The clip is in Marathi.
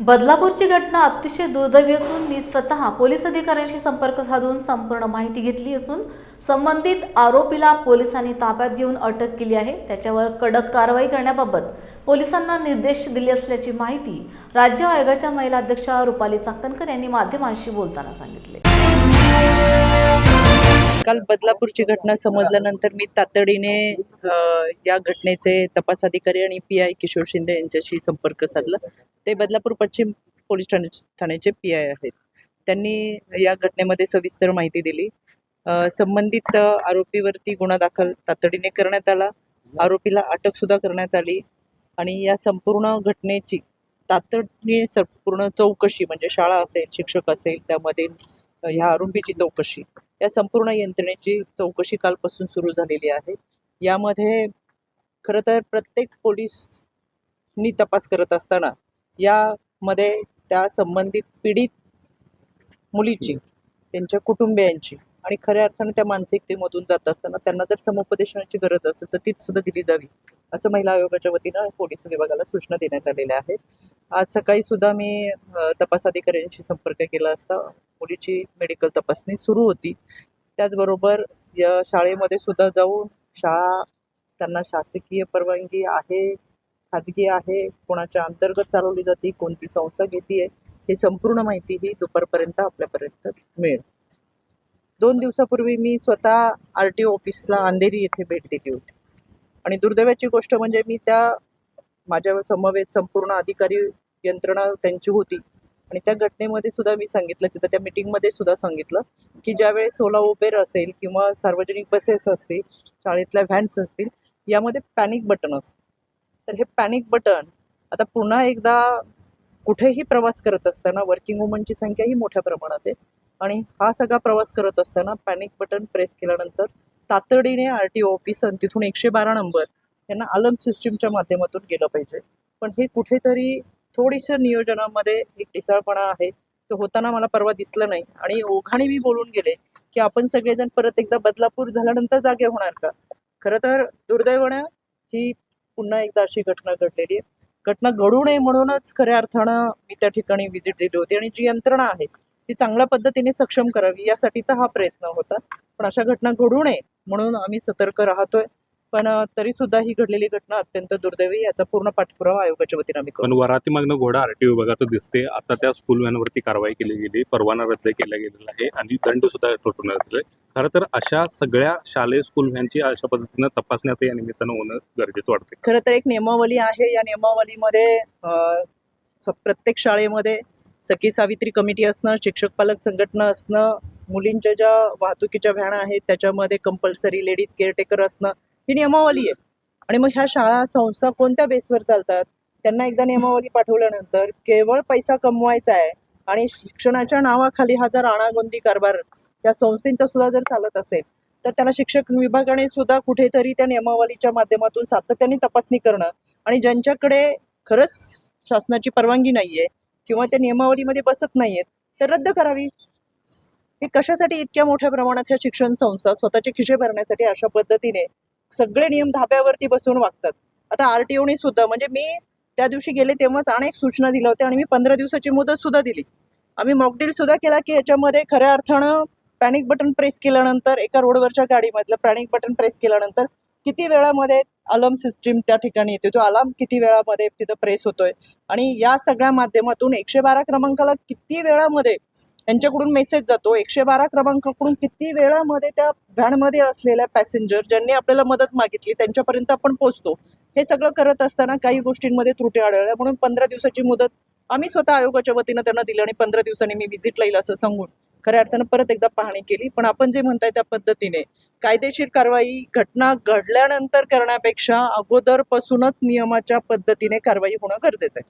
बदलापूरची घटना अतिशय दुर्दैवी असून मी स्वतः पोलीस अधिकाऱ्यांशी संपर्क साधून संपूर्ण माहिती घेतली असून संबंधित आरोपीला पोलिसांनी ताब्यात घेऊन अटक केली आहे. त्याच्यावर कडक कारवाई करण्याबाबत पोलिसांना निर्देश दिले असल्याची माहिती राज्य आयोगाच्या महिला अध्यक्षा रुपाली चाकणकर यांनी माध्यमांशी बोलताना सांगितले. काल बदलापूरची घटना समजल्यानंतर मी तातडीने या घटनेचे तपास अधिकारी आणि पी आय किशोर शिंदे यांच्याशी संपर्क साधला. ते बदलापूर पश्चिम पोलीस ठाणे ठाण्याचे पी आय आहेत. त्यांनी या घटनेमध्ये सविस्तर माहिती दिली. संबंधित आरोपीवरती गुन्हा दाखल तातडीने करण्यात आला. आरोपीला अटकसुद्धा करण्यात आली. आणि या संपूर्ण घटनेची तातडीने संपूर्ण चौकशी म्हणजे शाळा असेल शिक्षक असेल त्यामध्ये ह्या आरोपीची चौकशी. या संपूर्ण यंत्रणेची चौकशी कालपासून सुरू झालेली आहे. यामध्ये खरं तर प्रत्येक पोलीसनी तपास करत असताना यामध्ये त्या संबंधित पीडित मुलीची त्यांच्या कुटुंबियांची आणि खऱ्या अर्थाने त्या मानसिकतेमधून जात असताना त्यांना जर समुपदेशनाची गरज असेल तर तीच सुद्धा दिली जावी. असं महिला आयोगाच्या वतीनं पोलीस विभागाला सूचना देण्यात आलेल्या आहेत. आज सकाळी सुद्धा मी तपास अधिकाऱ्यांशी संपर्क केला असता. मुलीची मेडिकल तपासणी सुरू होती. त्याचबरोबर या शाळेमध्ये सुद्धा जाऊन शाळा त्यांना शासकीय परवानगी आहे खाजगी आहे कोणाच्या अंतर्गत चालवली जाते कोणती संस्था घेते हे संपूर्ण माहिती ही दुपारपर्यंत आपल्यापर्यंत मिळेल. दोन दिवसापूर्वी मी स्वतः आर टी ओ ऑफिसला अंधेरी येथे भेट दिली होती. आणि दुर्दैवाची गोष्ट म्हणजे मी त्या माझ्या समवेत संपूर्ण अधिकारी यंत्रणा त्यांची होती. आणि त्या घटनेमध्ये सुद्धा मी सांगितलं तिथं त्या मिटिंगमध्ये सुद्धा सांगितलं की ज्यावेळेस ओला उबेर असेल किंवा सार्वजनिक बसेस असतील शाळेतल्या व्हॅन्स असतील यामध्ये पॅनिक बटन असतं. तर हे पॅनिक बटन आता पुन्हा एकदा कुठेही प्रवास करत असताना वर्किंग वुमनची संख्या ही मोठ्या प्रमाणात आहे. आणि हा सगळा प्रवास करत असताना पॅनिक बटन प्रेस केल्यानंतर तातडीने आर टी ओ ऑफिस आणि तिथून एकशे बारा नंबर यांना अलार्म सिस्टीमच्या माध्यमातून गेलं पाहिजे. पण हे कुठेतरी थोडीशा नियोजनामध्ये एक ढिसाळपणा आहे. तो होताना मला परवा दिसलं नाही. आणि ओघाने मी बोलून गेले की आपण सगळेजण परत एकदा बदलापूर झाल्यानंतर जागे होणार का? खरं तर दुर्दैवानं ही पुन्हा एकदा अशी घटना घडलेली आहे. घटना घडू नये म्हणूनच खऱ्या अर्थानं मी त्या ठिकाणी व्हिजिट दिली होती. आणि जी यंत्रणा आहे ती चांगल्या पद्धतीने सक्षम करावी यासाठीचा हा प्रयत्न होता. पण अशा घटना घडू नये म्हणून आम्ही सतर्क राहतोय. पण तरी सुद्धा ही घडलेली घटना अत्यंत दुर्दैवी याचा पूर्ण पाठपुरावा आयोगाच्या वतीने आम्ही पण वराती मागणं घोडा आरटीओ विभागाचं दिसते आता त्या स्कूल व्हॅनवरती कारवाई केली गेली. परवाना रद्द केला गेलेला आहे आणि दंड सुद्धा ठोठवण्यात आले खरं तर अशा सगळ्या शालेय स्कूल व्हॅनची अशा पद्धतीनं तपासण्यात या निमित्तानं होणं गरजेचं वाटते खरं तर एक नियमावली आहे. या नियमावलीमध्ये प्रत्येक शाळेमध्ये सखी सावित्री कमिटी असणं शिक्षक पालक संघटना असणं मुलींच्या ज्या वाहतुकीच्या व्हॅन आहेत त्याच्यामध्ये कंपल्सरी लेडीज केअरटेकर असणं ही नियमावली आहे आणि मग ह्या शाळा संस्था कोणत्या बेसवर चालतात? त्यांना एकदा नियमावली पाठवल्यानंतर केवळ पैसा कमवायचा आहे आणि शिक्षणाच्या नावाखाली हा जर आणागोंदी कारभार या संस्थेचा सुद्धा जर चालत असेल तर त्याला शिक्षक विभागाने सुद्धा कुठेतरी त्या नियमावलीच्या माध्यमातून सातत्याने तपासणी करणं आणि ज्यांच्याकडे खरंच शासनाची परवानगी नाहीये किंवा त्या नियमावलीमध्ये बसत नाहीयेत तर रद्द करावी. हे कशासाठी इतक्या मोठ्या प्रमाणात ह्या शिक्षण संस्था स्वतःचे खिशे भरण्यासाठी अशा पद्धतीने सगळे नियम धाब्यावरती बसून वागतात? आता आर टी ओने सुद्धा म्हणजे मी त्या दिवशी गेले तेव्हाच अनेक सूचना दिल्या होत्या आणि मी पंधरा दिवसाची मुदत सुद्धा दिली. आम्ही मॉकडील सुद्धा केला की याच्यामध्ये खऱ्या अर्थानं पॅनिक बटन प्रेस केल्यानंतर एका रोडवरच्या गाडीमधलं पॅनिक बटन प्रेस केल्यानंतर किती वेळामध्ये अलार्म सिस्टीम त्या ठिकाणी येते तो अलार्म किती वेळामध्ये तिथं प्रेस होतोय? आणि या सगळ्या माध्यमातून एकशे बारा क्रमांकाला किती वेळामध्ये यांच्याकडून मेसेज जातो? एकशे बारा क्रमांकाकडून किती वेळामध्ये त्या व्हॅनमध्ये असलेल्या पॅसेंजर ज्यांनी आपल्याला मदत मागितली त्यांच्यापर्यंत आपण पोहोचतो? हे सगळं करत असताना काही गोष्टींमध्ये त्रुटी आढळल्या. म्हणून पंधरा दिवसाची मुदत आम्ही स्वतः आयोगाच्या वतीनं त्यांना दिली आणि पंधरा दिवसांनी मी व्हिजिटला येईल असं सांगून खऱ्या अर्थानं परत एकदा पाहणी केली. पण आपण जे म्हणताय त्या पद्धतीने कायदेशीर कारवाई घटना घडल्यानंतर करण्यापेक्षा अगोदरपासूनच नियमाच्या पद्धतीने कारवाई होणं गरजेचं आहे.